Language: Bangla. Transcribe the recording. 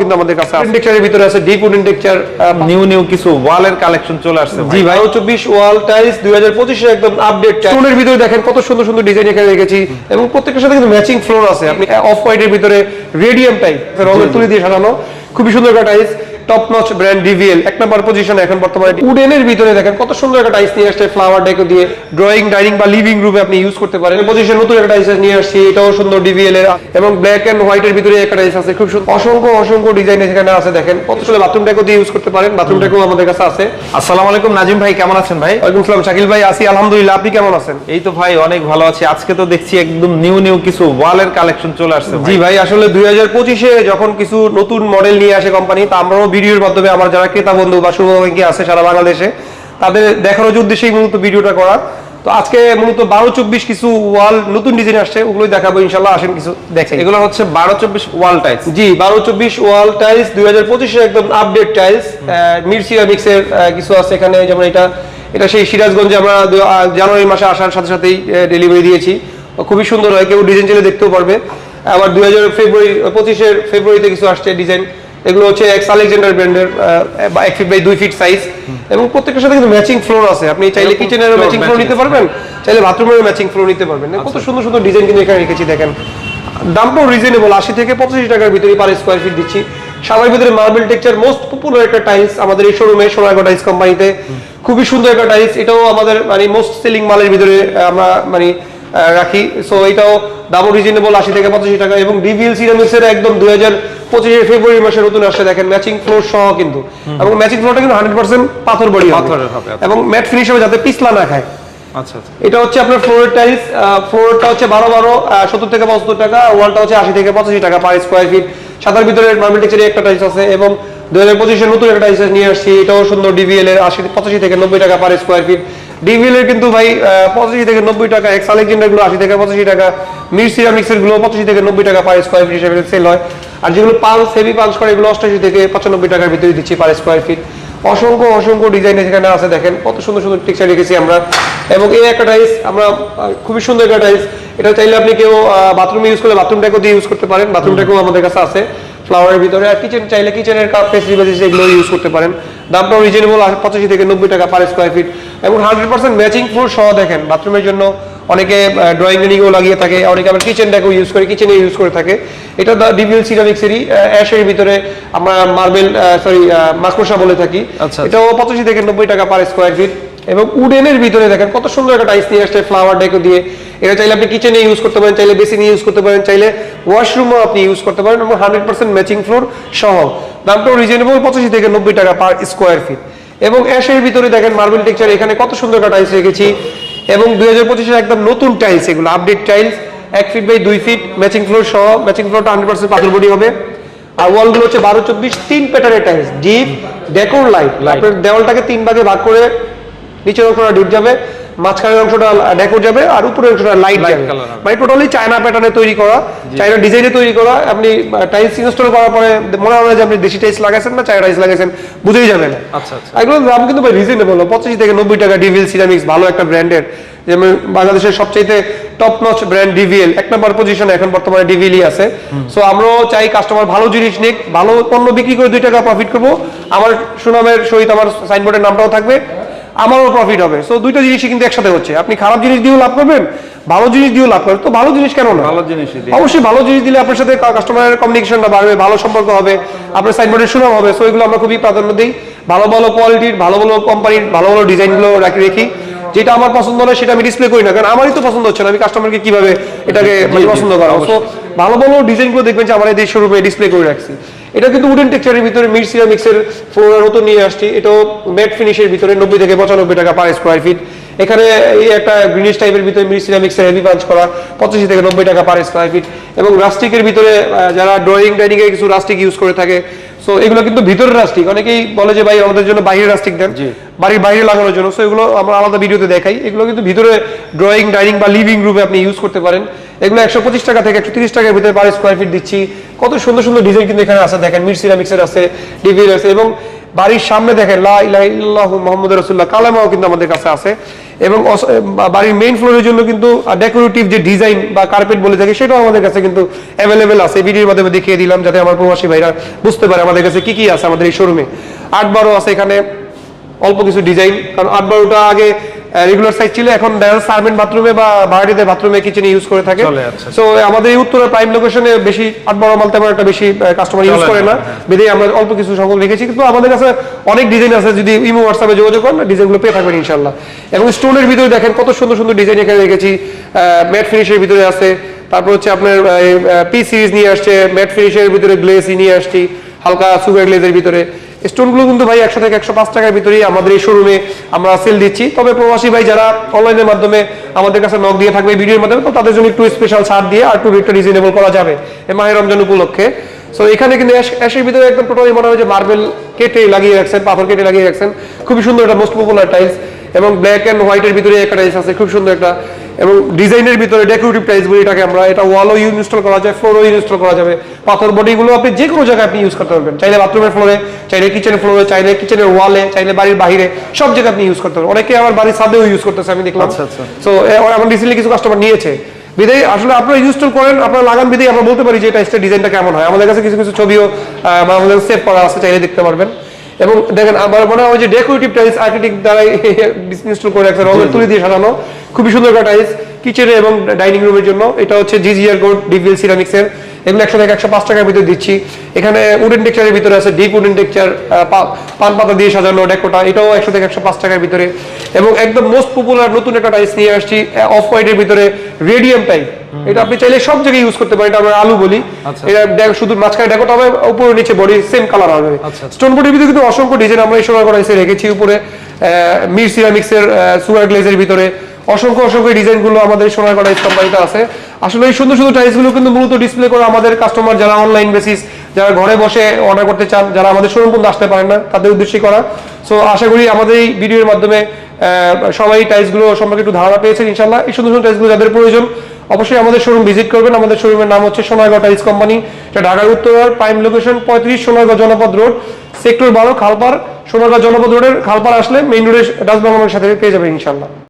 কিন্তু আমাদের কাছে আছে। ভিতরে আছে ডিপ নিউ নিউ কিছু ওয়ালের কালেকশন চলে আসছে জি ভাই ওয়াল টাইলস একদম আপডেট স্টোনের ভিতরে দেখেন কত সুন্দর সুন্দর ডিজাইন এখানে রেখেছি। এবং প্রত্যেকটার সাথে কিন্তু ম্যাচিং ফ্লোর আছে। আপনি অফ হোয়াইটের ভিতরে রেডিয়াম টাইপ রঙের তুলি দিয়ে সাজানো। খুবই সুন্দর একটা tiles top notch brand DVL এক নম্বর পজিশন এখন বর্তমানে উডেনের ভিতরে দেখেন কত সুন্দর একটা টাইলস নিয়ে আসছে ফ্লাওয়ার ডেকো দিয়ে ড্রয়িং ডাইনিং বা লিভিং রুমে আপনি ইউজ করতে পারেন। পজিশন নতুন একটা টাইলস নিয়ে আসছি এটাও সুন্দর ডিভিএল এর এবং ব্ল্যাক এন্ড হোয়াইটের ভিতরে একটা টাইলস আছে খুব সুন্দর। অসংখ্য অসংখ্য ডিজাইন এখানে আছে দেখেন কত সুন্দর বাথরুম ডেকো দিয়ে ইউজ করতে পারেন বাথরুম ডেকো আমাদের কাছে আছে। আসসালামু আলাইকুম নাজিম ভাই কেমন আছেন ভাই? ওয়ালাইকুম আসসালাম শাকিল ভাই আসি আলহামদুলিল্লাহ আপনি কেমন আছেন? এই তো ভাই অনেক ভালো আছি। আজকে তো দেখছি একদম নিউ নিউ কিছু ওয়ালের কালেকশন চলে আসছে জি ভাই। আসলে দুই হাজার পঁচিশে যখন কিছু নতুন মডেল নিয়ে আসে কোম্পানি তা আমরাও ভিডিওর মাধ্যমে আমার যারা ক্রেতা বন্ধু বা শুভাকাঙ্ক্ষী আছে সারা বাংলাদেশে তাদের দেখানোর উদ্দেশ্যেই মূলত ভিডিওটা করা। তো আজকে মূলত বারো চব্বিশ কিছু ওয়াল নতুন ডিজাইন আসছে ওগুলোই দেখাবো ইনশাল্লাহ আসেন কিছু দেখে। এগুলো হচ্ছে বারো চব্বিশ ওয়াল টাইলস জি বারো চব্বিশ ওয়াল টাইলস দুই হাজার পঁচিশে একদম আপডেট টাইলস মিরসিয়া মিক্সের কিছু আছে এখানে যেমন এটা এটা সেই সিরাজগঞ্জে আমরা জানুয়ারি মাসে আসার সাথে সাথেই ডেলিভারি দিয়েছি। খুবই সুন্দর হয় কেউ ডিজাইন চাইলে দেখতেও পারবে। আবার দুই হাজার ফেব্রুয়ারি পঁচিশের ফেব্রুয়ারিতে কিছু আসছে ডিজাইন এগুলো হচ্ছে এক্স আলেকজান্ডার ব্র্যান্ডের এক ফিট বাই দুই ফিট সাইজ এবং প্রত্যেকটার সাথে কিন্তু ম্যাচিং ফ্লোর আছে। আপনি চাইলে কিচেনের ম্যাচিং ফ্লোর নিতে পারবেন চাইলে বাথরুমের ম্যাচিং ফ্লোর নিতে পারবেন। কত সুন্দর সুন্দর ডিজাইন কিন্তু এখানে রেখেছি দেখেন। দামটাও রিজনেবল আশি থেকে পঁচাশি টাকার ভিতরে পার স্কোয়ার ফিট দিচ্ছি। সবার ভিতরে মার্বেল টেক্সচার মোস্ট পপুলার একটা টাইলস আমাদের এই শোরুমে সোনারগা টাইলস কোম্পানিতে খুবই সুন্দর একটা টাইলস এটাও আমাদের মানে মোস্ট সেলিং মালের ভিতরে আমরা মানে রাখি। সো এটাও দামও রিজনেবল আশি থেকে পঁচাশি টাকা। এবং ডিভিএল সিরামিক্সের একদম দুই হাজার পঁচিশে ফেব্রুয়ারি মাসে নতুন আসছে দেখেন ম্যাচিং ফ্লোর সহ কিন্তু। এবং ম্যাচিং ফ্লোরটা কিন্তু হান্ড্রেড পার্সেন্ট পাথর বড়ি পাথরের হবে, আচ্ছা। এবং ম্যাট ফিনিশ হবে যাতে পিছলা না খায়। আচ্ছা আচ্ছা। এটা হচ্ছে আপনার ফ্লোরের টাইলস ফ্লোরটা হচ্ছে বারো বারো সত্তর থেকে পঁচাত্তর টাকা ওয়ালটা হচ্ছে আশি থেকে পঁচাশি টাকা পার স্কোয়ার ফিট সাদার ভিতরে একটা টাইলস আছে এবং দুই হাজার পঁচিশে নতুন একটা টাইলস নিয়ে আসছি এটাও সুন্দর ডিভিএল এর আশি পঁচাশি থেকে নব্বই টাকা পার স্কোয়ার ফিট ডিভিএল এর কিন্তু ভাই পঁচাশি থেকে নব্বই টাকা এক্স আলেকজান্ডারগুলো আশি থেকে পঁচাশি টাকা মির সিরামিক্সেরগুলো পঁচাশি থেকে নব্বই টাকা পার স্কোয়ার ফিট হিসেবে সেল হয়। আর যেগুলো পালস হেভি পালস করে এগুলো অষ্টাশি থেকে পঁচানব্বই টাকার ভিতরে দিচ্ছি পার স্কোয়ার ফিট অসংখ্য অসংখ্য ডিজাইন এখানে আছে দেখেন। কত সুন্দর সুন্দর টেক্সচার রেখেছি আমরা। এবং এই একটা টাইলস আমরা খুবই সুন্দর একটা টাইলস এটা চাইলে আপনি কেউ বাথরুম ইউজ করলে বাথরুম ট্যাকও দিয়ে ইউজ করতে পারেন। বাথরুম ট্যাকও আমাদের কাছে আছে ফ্লাওয়ারের ভিতরে। আর কিচেন চাইলে কিচেনের কাপ ফেসিলিটিস এগুলো ইউজ করতে পারেন। দামটাও রিজনেবল পঁচাশি থেকে নব্বই টাকা পার স্কোয়ার ফিট এবং হান্ড্রেড পার্সেন্ট ম্যাচিং ফ্লোর সহ দেখেন বাথরুমের জন্য অনেকে ড্রয়িং রুমিংও লাগিয়ে থাকে অনেকে আবার কিচেন ডেকও ইউজ করে কিচেনে ইউজ করে থাকে। এটা ডিভিএল সিরামিক্সেরই অ্যাশের ভিতরে আমরা মার্বেল সরি মাকড়সা বলে থাকি। আচ্ছা। এটাও পঁচাশি থেকে নব্বই টাকা পার স্কোয়ার ফিট এবং উডেনের ভিতরে দেখেন কত সুন্দর একটা টাইস নিয়ে আসছে ফ্লাওয়ার ডেকো দিয়ে। এটা চাইলে আপনি কিচেনে ইউজ করতে পারেন চাইলে বেসিনে ইউজ করতে পারেন চাইলে ওয়াশরুমও আপনি ইউজ করতে পারেন এবং হান্ড্রেড পার্সেন্ট ম্যাচিং ফ্লোর সহ। দামটাও রিজনেবল পঁচাশি থেকে নব্বই টাকা পার স্কোয়ার ফিট এবং অ্যাশের ভিতরে দেখেন মার্বেল টেক্সচার এখানে কত সুন্দর একটা টাইলস রেখেছি। এবং দুই হাজার পঁচিশের একদম নতুন টাইলস এগুলো আপডেট টাইলস এক ফিট বাই দুই ফিট ম্যাচিং ফ্লোর সহ ম্যাচিং ফ্লোরটা হান্ড্রেড পার্সেন্ট পাথর বডি হবে। আর ওয়ালগুলো হচ্ছে বারো চব্বিশ তিন প্যাটারের টাইলস ডিপ ডেকোর লাইট আপনার দেওয়ালটাকে তিন ভাগে ভাগ করে নিচের ওপর ডিপ যাবে। মাঝখানের অংশটা ডেকোর যাবে আর উপরের অংশটা লাইট যাবে। মানে টোটালি চায়না প্যাটার্নে তৈরি করা। চায়না ডিজাইনে তৈরি করা। আপনি টাইলস ইনস্টল করার পরে মনে হবে যে আপনি দেশি টাইলস লাগাইছেন না চায়না টাইলস লাগাইছেন বুঝেই যাবে না আচ্ছা, আচ্ছা। এগুলোর দাম কিন্তু ভাই রিজনেবল পঁচাশি থেকে নব্বই টাকা ডিভিএল সিরামিক্স ভালো একটা ব্র্যান্ডের যেমন বাংলাদেশের সবচাইতে টপ নচ ব্র্যান্ড ডিভিএল এক নম্বর পজিশনে এখন বর্তমানে ডিভিএলই আছে। সো আমরাও চাই কাস্টমার ভালো জিনিস নিক ভালো পণ্য বিক্রি করে দুই টাকা প্রফিট করব। আমার সুনামের সহিত আমার সাইনবোর্ডের নামটাও থাকবে। আমারও প্রফিট হবে। সো দুইটা জিনিসই কিন্তু একসাথে হচ্ছে। আপনি খারাপ জিনিস দিয়েও লাভ করবেন ভালো জিনিস দিয়েও লাভ করবেন। তো ভালো জিনিস কেন না? ভালো জিনিসই দিই। অবশ্যই ভালো জিনিস দিলে আপনার সাথে কাস্টমারের কমিউনিকেশনটা বাড়বে ভালো সম্পর্ক হবে আপনার সাইনবোর্ডের সুনাম হবে। সো এগুলো আমরা খুবই প্রাধান্য দিই। ভালো ভালো কোয়ালিটির ভালো ভালো কোম্পানির ভালো ভালো ডিজাইনগুলো রাখি রেখি। যেটা আমার পছন্দ হয় সেটা আমি ডিসপ্লে করি না। কারণ আমারই তো পছন্দ হচ্ছে না। আমি কাস্টমারকে কীভাবে এটাকে মানে পছন্দ করা সো ভালো ভালো ডিজাইনগুলো দেখবেন যে আমার এই শোরুমে ডিসপ্লে করে রাখছি। এটা কিন্তু উডেন টেক্সচারের ভিতরে মিড সিরামিক্সের ফ্লোরার নতুন নিয়ে আসছি। এটাও ম্যাট ফিনিশের ভিতরে নব্বই থেকে পঁচানব্বই টাকা পার স্কোয়ার ফিট এখানে এই একটা গ্রিনিশ টাইপের ভিতরে মিড সিরামিক্সের হেভি পাঞ্চ করা, পঁচাশি থেকে নব্বই টাকা পার স্কোয়ার ফিট এবং রাস্টিকের ভিতরে যারা ড্রয়িং ডাইনিং এর কিছু রাস্টিক ইউজ করে থাকে সো এগুলো কিন্তু ভিতরের রাস্টিক অনেকেই বলে যে ভাই আমাদের জন্য বাইরের রাস্টিক দেন। বাড়ির বাইরে লাগানোর জন্য। সো এগুলো আমরা আলাদা ভিডিওতে দেখাই। এগুলো কিন্তু ভিতরে ড্রয়িং ডাইনিং বা লিভিং রুমে আপনি ইউজ করতে পারেন। এগুলো একশো পঁচিশ টাকা থেকে একশো তিরিশ টাকার ভিতরে পার স্কোয়ার ফিট দিচ্ছি। কত সুন্দর সুন্দর ডিজাইন কিন্তু এখানে আছে। দেখেন মির সিরামিক্সের আছে ডিভির আছে এবং বাড়ির সামনে দেখেন লা ইলাহা ইল্লাল্লাহু মুহাম্মাদুর কালামাও কিন্তু আমাদের কাছে আছে। এবং বাড়ির মেইন ফ্লোরের জন্য কিন্তু ডেকোরেটিভ যে ডিজাইন বা কার্পেট বলে থাকে, সেটাও আমাদের কাছে কিন্তু অ্যাভেলেবেল আছে। ভিডিওর মাধ্যমে দেখিয়ে দিলাম, যাতে আমার প্রবাসী ভাইরা বুঝতে পারে আমাদের কাছে কি কি আছে আমাদের এই শোরুমে আট বারো আছে এখানে, অল্প কিছু ডিজাইন কারণ আট বারোটা আগে রেগুলার সাইজ ছিল। এখন সার্ভেন্ট বাথরুমে বা ভাড়াটিতে বাথরুমে কিচেনে ইউজ করে থাকে। আচ্ছা। সো আমাদের এই উত্তরের প্রাইম লোকেশনে বেশি আট বারো মাল তেমন একটা বেশি কাস্টমার ইউজ করে না, হ্যাঁ। আমরা অল্প কিছু সংখ্যক রেখেছি কিন্তু আমাদের কাছে অনেক ডিজাইন আছে। যদি ইমো হোয়াটসঅ্যাপে যোগাযোগ করেন ডিজাইনগুলো পেয়ে থাকবেন ইনশাল্লাহ এবং স্টোনের ভিতরে দেখেন কত সুন্দর সুন্দর ডিজাইন এখানে রেখেছি। ম্যাট ফিনিশের ভিতরে আছে। তারপর হচ্ছে আপনার পি সিরিজ নিয়ে আসছে। ম্যাট ফিনিশের ভিতরে গ্লেজ নিয়ে আসছি। হালকা সুগার গ্লেজের ভিতরে। স্টোনগুলো কিন্তু ভাই একশো থেকে একশো পাঁচ টাকার ভিতরেই আমাদের এই শোরুমে আমরা সেল দিচ্ছি। তবে প্রবাসী ভাই যারা অনলাইনের মাধ্যমে আমাদের কাছে নক দিয়ে থাকবে ভিডিওর মাধ্যমে, তো তাদের জন্য একটু স্পেশাল ছাড় দিয়ে আর একটু রেটটা রিজনেবল করা যাবে মাহের রমজান উপলক্ষে। সো এখানে কিন্তু অ্যাশ- অ্যাশের ভিতরে একদম টোটালি মনে হয় যে মার্বেল কেটে লাগিয়ে রাখছেন, পাথর কেটে লাগিয়ে রাখছেন। খুবই সুন্দর একটা মোস্ট পপুলার টাইলস এবং ব্ল্যাক অ্যান্ড হোয়াইটের ভিতরে একটা টাইলস আছে, খুব সুন্দর একটা। এবং ডিজাইনের ভিতরে ডেকোরেটিভ টাইলস বলি এটাকে আমরা এটা ওয়ালও ইনস্টল করা যায় ফ্লোরও ইনস্টল করা যাবে। পাথর বডিগুলো আপনি যে কোনো জায়গায় আপনি ইউজ করতে পারবেন। চাইলে বাথরুমের ফ্লোরে চাইলে কিচেন ফ্লোরে চাইলে কিচেনের ওয়ালে চাইলে বাড়ির বাইরে সব জায়গায় আপনি ইউজ করতে পারবেন। অনেকে আমার বাড়ির ছাদেও ইউজ করতেছে আমি দেখলাম। আচ্ছা, আচ্ছা। সো আমার রিসেন্টলি কিছু কাস্টমার নিয়েছে। বিদায় আসলে আপনারা ইনস্টল করেন আপনারা লাগান বিদায় আমরা বলতে পারি যে এটা ডিজাইনটা কেমন হয়। আমাদের কাছে কিছু কিছু ছবিও আমাদের সেভ করা আছে চাইলে দেখতে পারবেন। এবং দেখেন আমার মনে হয় যে ডেকোরেটিভ টাইলস আর্কিটেক্ট দ্বারা ইনস্টল করে রাখছে রঙের তুলি দিয়ে সাজানো। খুবই সুন্দর একটা টাইলস কিচেনে এবং ডাইনিং রুমের জন্য। এটা হচ্ছে জিজিআর গোড ডিভিএল সিরামিক্সের এগুলো একশো থেকে একশো পাঁচ টাকার ভিতরে দিচ্ছি। এখানে উডেন টেকচারের ভিতরে আছে ডিপ উডেন টেক্সচার পান পাতা দিয়ে সাজানো ডেকোটা এটাও একশো থেকে একশো পাঁচ টাকার ভিতরে। এবং একদম মোস্ট পপুলার নতুন একটা টাইস নিয়ে আসছি অফ হোয়াইটের ভিতরে রেডিয়াম টাইপ এটা আপনি চাইলে সব জায়গায় ইউজ করতে পারেন এটা আমরা আলু বলি। আচ্ছা। এটা শুধু মাঝখানে ডেকোটা হবে উপরে নিচে বডি সেম কালার হবে। স্টোন বডির ভিতরে কিন্তু অসংখ্য ডিজাইন আমরা এই সময় করা রেখেছি উপরে মির সিরামিক্সের সুগার গ্লেজের ভিতরে। অসংখ্য অসংখ্য ডিজাইনগুলো আমাদের সোনার করা কোম্পানিতে আছে। আসলে এই সুন্দর সুন্দর টাইলসগুলো কিন্তু মূলত ডিসপ্লে করে আমাদের কাস্টমার যারা অনলাইন বেসিস যারা ঘরে বসে অর্ডার করতে চান, যারা আমাদের শোরুম পর্যন্ত আসতে পারেন না, তাদের উদ্দেশ্যে করা। সো আশা করি আমাদের এই ভিডিওর মাধ্যমে সবাই টাইলসগুলো সম্পর্কে একটু ধারণা পেয়েছেন ইনশাল্লাহ এই সুন্দর সুন্দর টাইলসগুলো যাদের প্রয়োজন, অবশ্যই আমাদের শোরুম ভিজিট করবেন। আমাদের শোরুমের নাম হচ্ছে সোনারগাঁও টাইলস কোম্পানি এটা ঢাকার উত্তরার প্রাইম লোকেশন পঁয়ত্রিশ সোনারগাঁও জনপদ রোড সেক্টর বারো খালপার সোনারগাঁও জনপদ রোডের খালপার আসলে মেইন রোডের ডাচ বাংলার সাথে পেয়ে যাবেন ইনশাল্লাহ